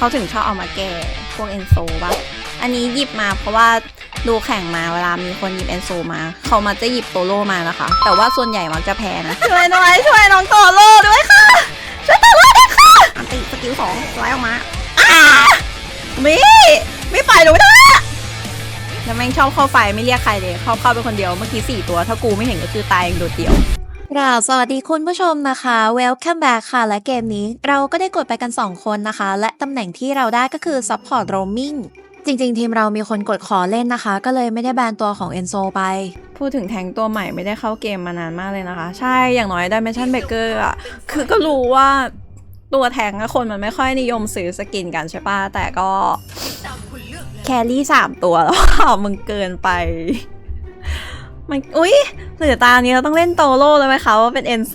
เขาถึงชอบเอามาแก้พวกเอนโซปะอันนี้หยิบมาเพราะว่าดูแข่งมาเวลามีคนหยิบเอนโซมา เขามาจะหยิบโตโร่มานะคะ แต่ว่าส่วนใหญ่มักจะแพ้นะ ช่วยหน่อยช่วยน้องโตโร่ด้วยค่ะ ช่วยโตโร่ด้วยค่ะอันติสกิลสองไล่ออกมาอ้ามิไม่ไปหนูไม่ได้แล้วแม่งชอบเข้าไฟไม่เรียกใครเลยเข้าเข้าไปคนเดียวเมื่อกี้สี่ตัว ถ้ากูไม่เห็นก็คือตายอย่างโดดเดี่ยว กราบสวัสดีคุณผู้ชมนะคะ Welcome back ค่ะ และเกมนี้เราก็ได้กดไปกัน 2 คนนะคะ และตำแหน่งที่เราได้ก็คือ Support Roaming จริง ๆ ทีมเรามีคนกดขอเล่นนะคะ ก็เลยไม่ได้แบนตัวของ Enzo ไป พูดถึงแทงตัวใหม่ไม่ได้เข้าเกมมานานมากเลยนะคะ ใช่อย่างน้อย Dimension Breaker อะ คือก็รู้ว่าตัวแทงคนมันไม่ค่อยนิยมซื้อสกินกันใช่ปะแต่ก็แครี่สามตัวแล้วมึงเกินไป มันอุ๊ยเหลือตานี้เราต้องเล่นโตโร่เลยไหมคะว่าเป็นเอนโซ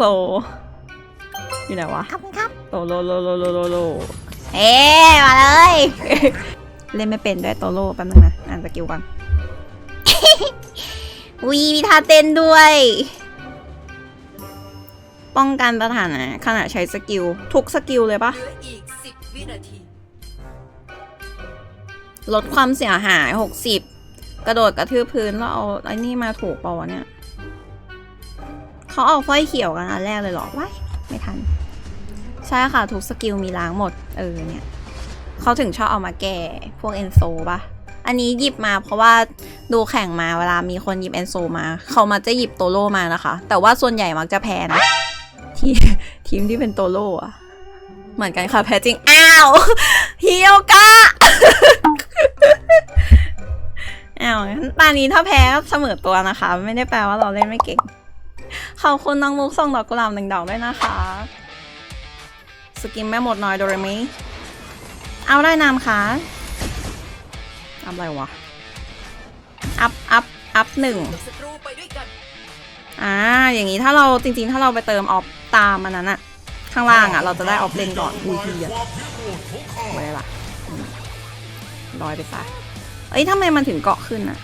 อยู่ไหนวะ ครับครับ โตโร่โลโลโลโลโลเอ๊มาเลย เล่นไม่เป็นด้วยโตโร่แป๊บนึงนะ อ่านสกิลก่อน วีมีท่าเต้นด้วย ป้องกันสถานะขณะใช้สกิล ทุกสกิลเลยปะเหลืออีก10วินาทีลดความเสียหาย 60 กระโดดกระทืบพื้นแล้วเอาไอ้นี่มาถูกปล่าวะเนี่ยเขาเอาไฟเขียวกันอันแรกเลยเหรอว้ายไม่ทัน ใช่ค่ะ ทุกสกิลมีล้างหมด เออเนี่ยเขาถึงชอบเอามาแก้พวกเอนโซปะอันนี้หยิบมาเพราะว่าดูแข่งมาเวลามีคนหยิบเอนโซมาเขามาจะหยิบโตโร่มานะคะ แต่ว่าส่วนใหญ่มักจะแพ้นะทีทีมที่เป็นโตโร่อะเหมือนกันค่ะแพ้จริง อ้าวฮิโอกะ อ้าวตอนนี้ถ้าแพ้ก็เสมอตัวนะคะ ไม่ได้แปลว่าเราเล่นไม่เก่ง ขอบคุณน้องมุกส่งดอกกุหลาบหนึ่งดอกด้วยนะคะ สกินแม่หมดน้อยโดเรมิเอาได้นามค่ะอัพอะไรวะ อัพอัพอัพหนึ่งอ่า อย่างนี้ถ้าเราจริง ๆ ถ้าเราไปเติมออฟตามมันนั้นอะข้างล่างอะเราจะได้ออฟเลนก่อนอุ้ยพี่อะไว้ละอืมลอยไปซะ เอ้ยทำไมมันถึงเกาะขึ้นอะ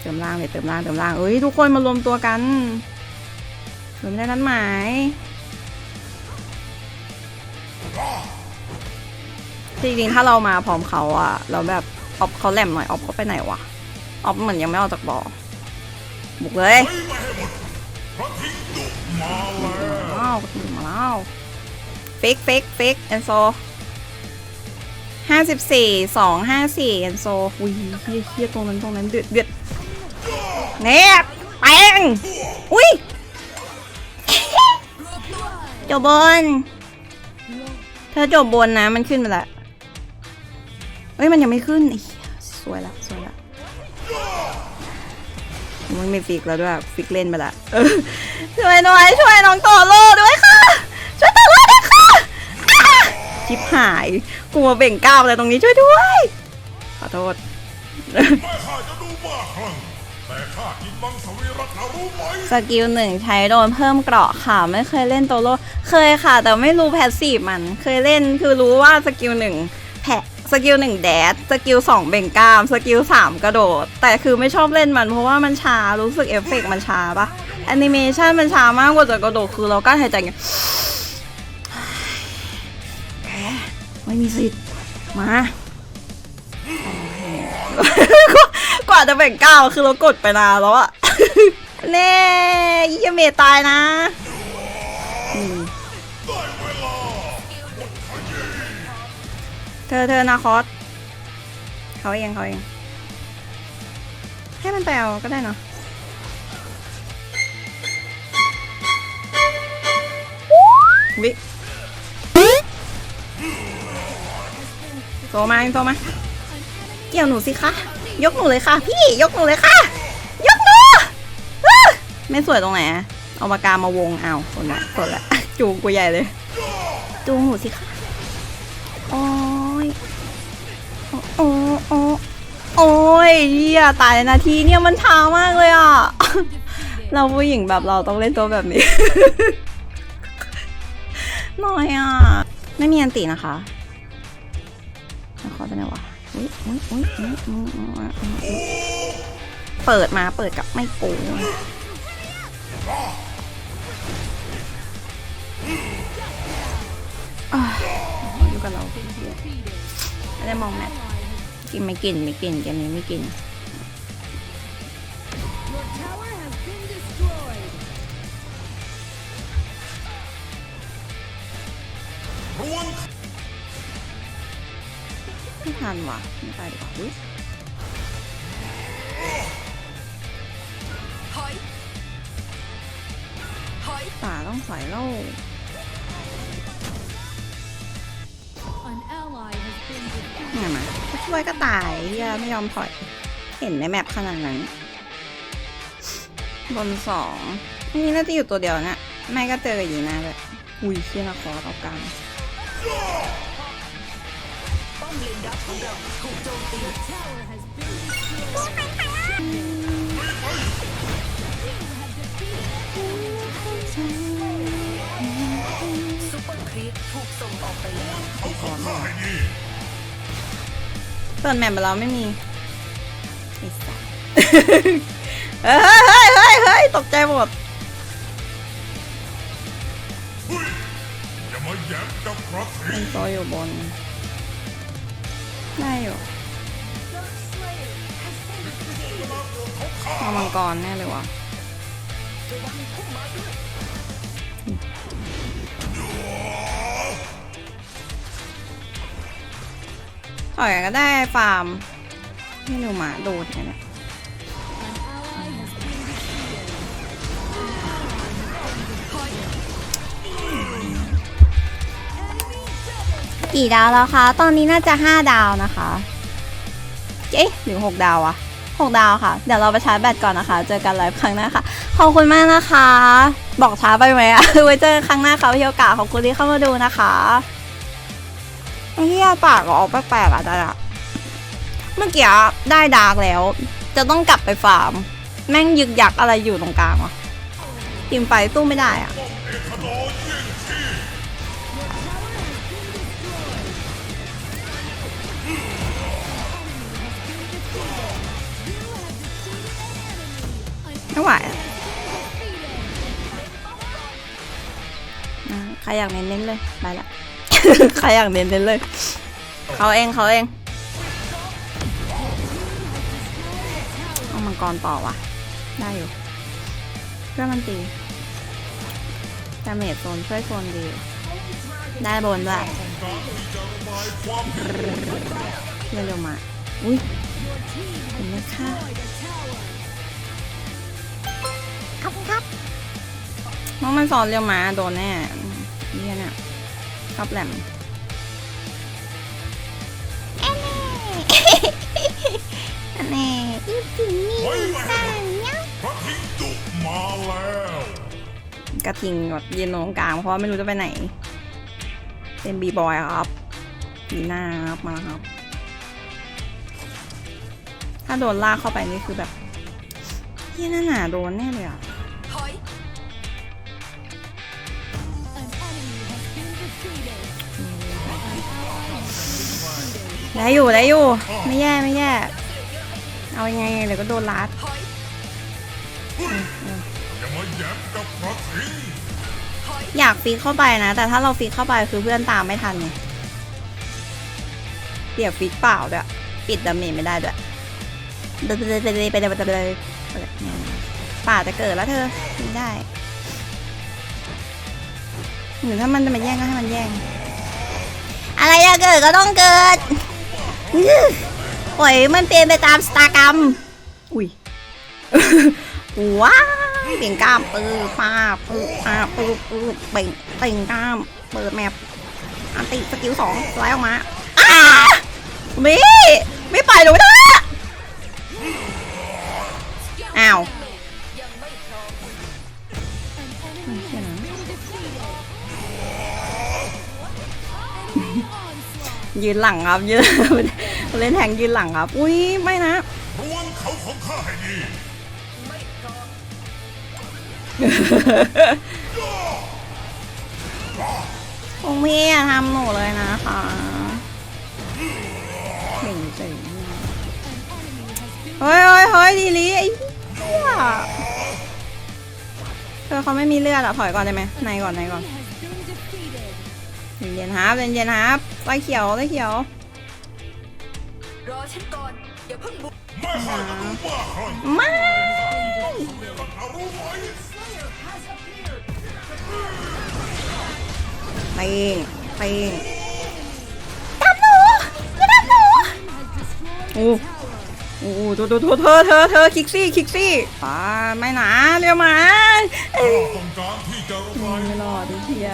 เติมล่างเลยเติมล่างเติมล่างเอ้ยทุกคนมารวมตัวกันเราไม่ได้นัดหมายจริงๆถ้าเรามาพร้อมเขาอะเราแบบออฟเขาแหลมหน่อยออฟเขาไปไหนวะออฟเหมือนยังไม่ออกจากบ่อบุกเลยว้าวถึงมาแล้วฟิกฟิกฟิกแอนโซ ห้าสิบสี่สองห้าสี่แอนโซอุ้ยเฮียเฮียตรงนั้นตรงนั้นเดือดเดือดเน็บแปงอุ้ยจบบน เธอจบบนนะมันขึ้นไปละเฮ้ยมันยังไม่ขึ้นไอ้เหี้ยสวยละสวยละมันมีฟิกแล้วด้วยฟิกเล่นไปละช่วยหน่อยช่วยน้องโตโร่ด้วยค่ะ ช่วยโตโร่ด้วยค่ะอะ ชิบหายกลัวเบ่งก้าวอะไรตรงนี้ช่วยด้วย ขอโทษแม่ข้าจะดูบ้าคลั่งแต่ข้ากินมังสวิรัตนะรู้ไหมสกิลหนึ่งใช้โดนเพิ่มเกราะค่ะ ไม่เคยเล่นโตโร่เคยค่ะ แต่ไม่รู้แพสซีฟมัน เคยเล่นคือรู้ว่าสกิลหนึ่งแพะสกิลหนึ่งแดดสกิลสองเบ่งกล้าม สกิลสามกระโดด แต่คือไม่ชอบเล่นมันเพราะว่ามันช้า รู้สึกเอฟเฟกต์มันช้าปะแอนิเมชันมันช้ามากกว่าจะกระโดดคือเราก็หายใจไงแไม่มีสิทธิ์มากว่าจะแบ่งก้าวคือเรากดไปนานแล้วอะเน่ยี่เมตายนะเธอเธอนาคอสเขาเองเขาเอง ให้มันไปเอาก็ได้เนาะวิ โตมาโตมา เกี่ยวหนูสิคะ ยกหนูเลยค่ะ พี่ ยกหนูเลยค่ะ ยกหนูไม่สวยตรงไหนเอาปากกามาวงเอาคนละคนละจูงกูใหญ่เลย จูงหนูสิคะโอ้ยโอ้โอ้โอ้ยเหี้ยตายนนาทีเนี่ยมันช้ามากเลยอะ เราผู้หญิงแบบเราต้องเล่นตัวแบบนี้หน่อยอะ ไม่มีอันตินะคะ ขอจะไหนวะอุ้ยอุ้ยอุ้ยเปิดมาเปิดกับไม่โกงอยู่กับเราไม่ได้มองแมทกินไม่กินไม่กินเกมนี้ไม่กิน ทันว่ะไม่ไปดีกว่าอุ๊ยถอยถอยป่าต้องใส่เล่า An ally has been defeated. ไงมาก็ช่วยก็ตายเหี้ยไม่ยอมถอย เห็นในแมปขนาดนั้น บนสองนี่น่าจะอยู่ตัวเดียวเนี่ยไม่ก็เจอกับยีน่าเลยอุ้ยเชี่ยนะคอเอากลาง ป้อมเลนดักของเราถูกโจมตี Tower has been destroyed. ซุปเปอร์ครีปถูกส่งออกไปแล้วเขาของข้าให้ดีเปิดแมปไปแล้วไม่มีไอ้สัสเฮ้ยเฮ้ยเฮ้ยเฮ้ยตกใจหมดเฮ้ยอย่ามาแย้มกับพระสิมังนห์ตัวอยู่บน ได้อยู่มามังกรแน่เลยวะถอยก็ได้ฟาร์ม ไม่รู้หมาโดดเนี่ย กี่ดาวแล้วคะ ตอนนี้น่าจะ 5 ดาวนะคะ เอ๊ะหรือ 6 ดาวอะ6ดาวค่ะ เดี๋ยวเราไปชาร์จแบตก่อนนะคะ เจอกันไลฟ์ครั้งหน้าค่ะ ขอบคุณมากนะคะ บอกช้าไปไหมอะไว้เจอกันครั้งหน้าค่ะพี่โอกาสขอบคุณที่เข้ามาดูนะคะไอ้เหี้ยปากออกแปลกๆอะจ้ะเมื่อกี้ได้ดาร์กแล้ว จะต้องกลับไปฟาร์ม แม่งยึกยักอะไรอยู่ตรงกลางวะทีมไฟสู้ไม่ได้อะ ไม่ไหวอะอะใครอยากเน้นๆเลยไปละ ใครอยากเน้นๆเลย เขาเองเขาเองเอามังกรต่อว่ะได้อยู่เพื่อมันตีดาเมจโซนช่วยโซนดี ได้บนด้วยต้องการที่จะระบายความโกรธเร็วๆมา อุ้ยเห็นไหมคะ อบคุณครับน้องมันสอนเร็วมาโดนแน่เนี่ยเนี่ยชอบแหลมอันแน่อีจิมมี่ไว้ไว้ให้หมดพระทิ้งจุมาแล้วกระทิงแบบยืนตรงกลางเพราะว่าไม่รู้จะไปไหน เป็นบีบอยครับบีหน้าครับมาครับ ถ้าโดนลากเข้าไปนี่คือแบบเฮียนั่นหนาโดนแน่เลยอะ ได้อยู่ได้อยู่ ไม่แย่ไม่แย่ เอายังไงเดี๋ยวก็โดนลัดอยามาแย้มกับพระสิงห์ถอยากฟีดเข้าไปนะ แต่ถ้าเราฟีดเข้าไปคือเพื่อนตามไม่ทันไงเดี๋ยวฟีดเปล่าด้วยปิดดาเมจไม่ได้ด้วยไปเลยไปเลยไปเลยไปเลยไปเลยไปเลยป่าจะเกิดแล้วเธอไม่ได้หรือถ้ามันจะมาแย่งก็ให้มันแย่ง อะไรจะเกิดก็ต้องเกิด ปล่อยมันเปลี่ยนไปตามสตากรรม อุ้ย ว้าเปล่งกล้ามปื้อป้าปื้อป้าปื้อปื้อเป่งเป่งกล้าม เปิดแมปอันติสกิลสองสไลด์ออกมาอ้าไม่ไม่ไปหรอกนะอ้าว ยืนหลังครับยืนเล่นแทงยืนหลังครับ อุ้ยไม่นะรวงเขาของข้าให้ดีไม่พร้อมคงพี่อย่าทำหนูเลยนะคะเบ่งเจ๋งเฮ้ยเฮ้ยเฮ้ยดีลีไอ้เหี้ยเธอเขาไม่มีเลือดอะถอยก่อนได้ไหมในก่อนในก่อน เย็นๆครับเย็นๆครับไฟไฟเขียวไฟเขียวรอฉันก่อนอย่าเพิ่งบุกแม่ข้าจะดูบ้าคลั่งไม่เอารู้ไหมไปเองไปเองตามหนูอย่าตามหนูโอ้โอ้เธอเธอเธอเธอเธอคิกซี่คิกซี่อ่าไม่หนาเร็วมาเอ้ยข้าต้องการที่จะระบายไม่รอดดิเฮีย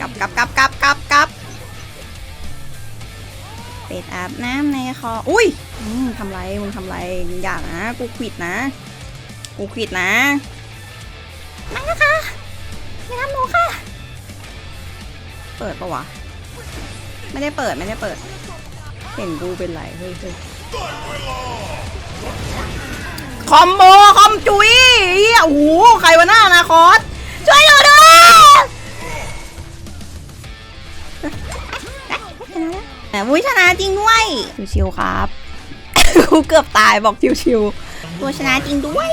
กลับกลับกลับกลับกลับกลับเป็ดอาบน้ำในคอ อุ้ยทำไรมึงทำไรอย่านะ กูขวิดนะ กูขวิดนะไม่นะคะอย่าทำหนูค่ะ เปิดปะวะ ไม่ได้เปิดไม่ได้เปิด เห็นกูเป็นไรเฮ้ยคอมโบคอมจุยเหี้ยโอ้โห ใครวะหน้านาคตช่ แต่วุ้ยชนะจริงด้วย ชิวๆครับ กูเกือบตายบอกชิวๆตัวชนะจริงด้วย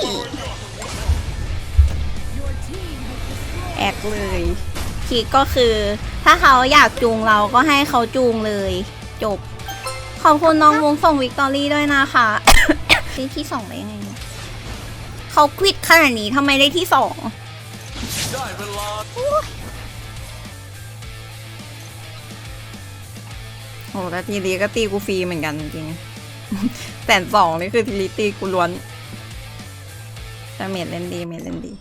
แอกเลยคิดก็คือ ถ้าเขาอยากจูงเราก็ให้เขาจูงเลย จบ ขอบคุณน้องวงส่งวิกตอรี่ด้วยนะคะได้ที่สองได้ยังไงเนี่ยเขาควิดขนาดนี้ทำไมได้ที่สอง โอ้แต่ทีรีก็ตีกูฟรีเหมือนกันจริงแสนสองนี่คือทีรีตีกูล้วนแต่เมดเล่นดีเมดเล่นดี